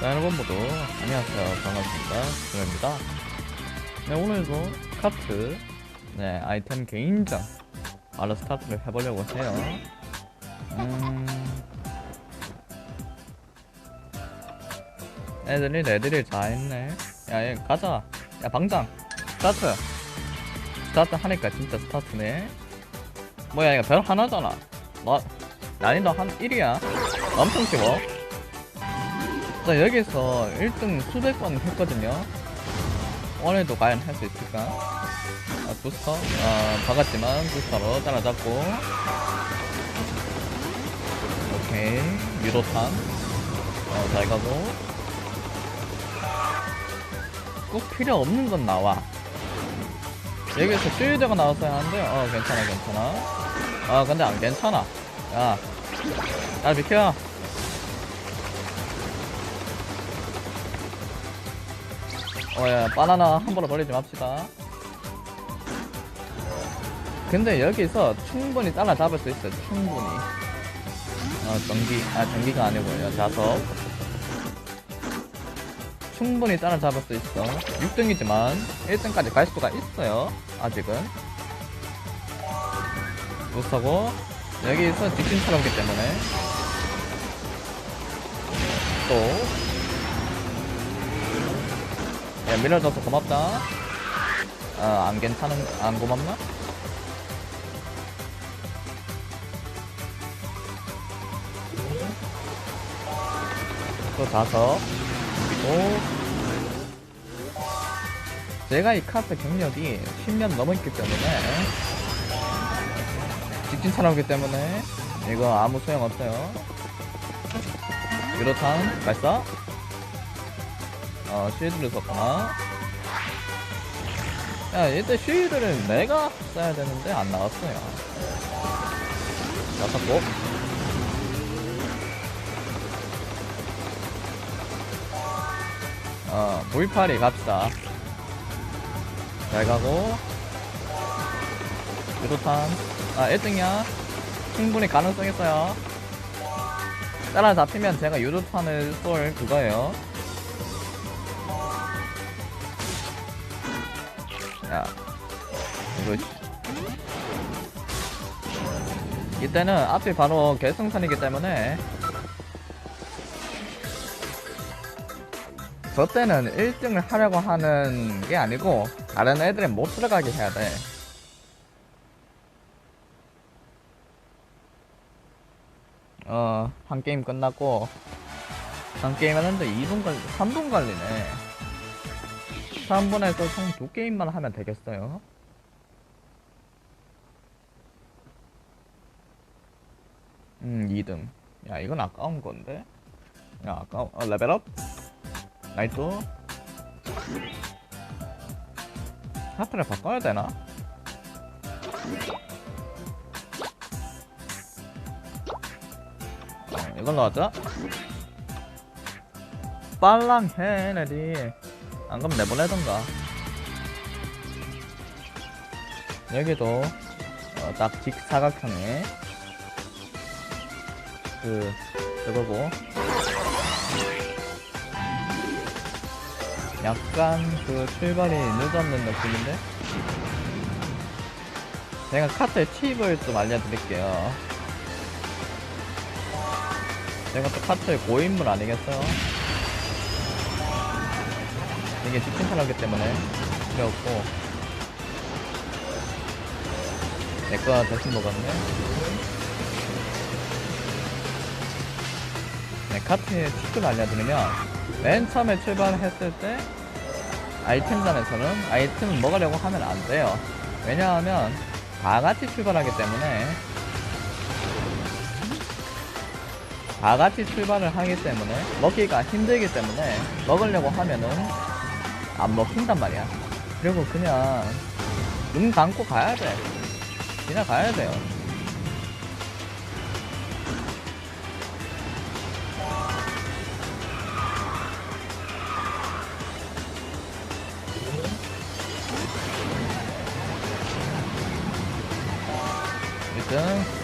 모두 안녕하세요. 반갑습니다. 준호입니다. 네 오늘도 카트 네 아이템 개인전 바로 스타트를 해보려고 해요. 음... 애들이 레드를 다 했네. 야 얘 가자. 야 방장. 스타트. 스타트 하니까 진짜 스타트네. 뭐야 이거 별 하나잖아. 뭐 난이도 한 1이야. 엄청 쉬워 자 여기서 1등 수백 번 했거든요. 오늘도 과연 할 수 있을까? 아, 부스터? 아 박았지만 부스터로 따라잡고. 오케이. 유도탄. 어, 잘 가고. 꼭 필요 없는 건 나와. 여기서 쉴드가 나왔어야 하는데 어 괜찮아 괜찮아. 아 근데 안 괜찮아. 야, 야 비켜. 어야 바나나 함부로 버리지 맙시다. 근데 여기서 충분히 따라잡을 수 있어요. 충분히. 어 전기 아 전기가 아니고요 자석. 충분히 따라잡을 수 있어. 6등이지만 1등까지 갈 수가 있어요. 아직은. 못하고 여기서 직진 차로기 때문에 또 야, 밀어줘서 고맙다 아, 안 괜찮은 안 고맙나? 또 자석 그리고 제가 이 카트 경력이 10년 넘었기 때문에 직진 차량이기 때문에 이거 아무 소용 없어요. 유로탄 발사. 어 쉴드를 썼구나. 야 이때 쉴드를 내가 써야 되는데 안 나왔어요. 자 샀고. 어 물파리 갑시다. 잘 가고 유로탄 아 1등이야 충분히 가능성 있어요 따라 잡히면 제가 유도탄을 쏠 그거예요 야 이거 씨. 이때는 앞이 바로 결승선이기 때문에 저 때는 1등을 하려고 하는 게 아니고 다른 애들은 못 들어가게 해야 돼 어, 한 게임 끝났고, 한 게임 하는데 2분 걸, 3분 걸리네. 3분에서 총 두 게임만 하면 되겠어요. 음, 2등. 야, 이건 아까운 건데? 야, 아까워. 어, 레벨업? 나이트. 하트를 바꿔야 되나? 어, 이걸로 하자. 빨랑 해, 레디. 안 그럼 내보내던가. 여기도 어, 딱 직사각형에 그 그거고 약간 그 출발이 늦었는 느낌인데 제가 카트의 팁을 좀 알려드릴게요. 제가 또 카트의 고인물 아니겠어요? 이게 타라기 때문에 없고. 내거 대신 먹었네. 네, 카트의 팁을 알려드리면 맨 처음에 출발했을 때 아이템단에서는 아이템을 먹으려고 하면 안 돼요. 왜냐하면 다 같이 출발하기 때문에 다 같이 출발을 하기 때문에 먹기가 힘들기 때문에 먹으려고 하면은 안 먹힌단 말이야. 그리고 그냥 눈 감고 가야 돼. 그냥 가야 돼요. 일단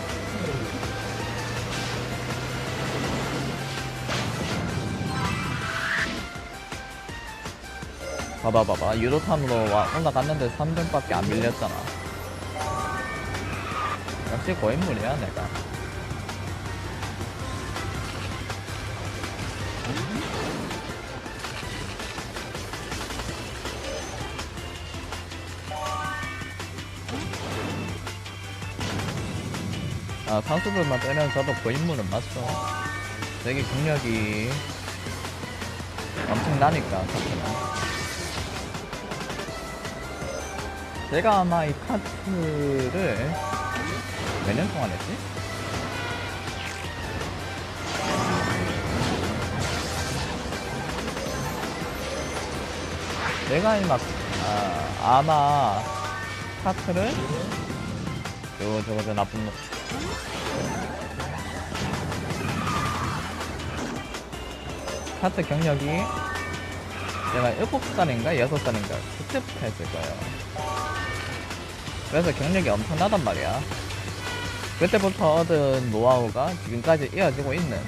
봐봐 봐봐. 유로탄으로 와, 올라갔는데 3등밖에 안 밀렸잖아. 역시 고인물이야 내가. 아 상수들만 빼면 저도 고인물은 맞죠. 되게 경력이 엄청나니까 카트는 제가 아마 이 카트를 몇 년 동안 했지? 내가 이 막, 아, 아마 카트를 저거 저거 저 나쁜 놈 카트 경력이 내가 7살인가 6살인가 그때부터 했을 거예요 그래서 경력이 엄청나단 말이야 그때부터 얻은 노하우가 지금까지 이어지고 있는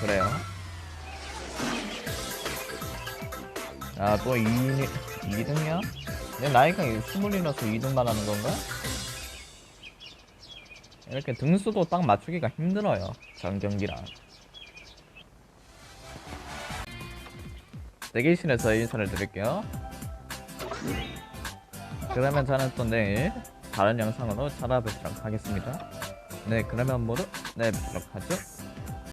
그래요 아또 2, 2등이야? 내 나이가 20이라서 2등만 하는 건가? 이렇게 등수도 딱 맞추기가 힘들어요 전 경기랑 대기실에서 인사를 드릴게요. 그러면 저는 또 내일 다른 영상으로 찾아뵙도록 하겠습니다. 네, 그러면 모두 네, 뵙도록 하죠.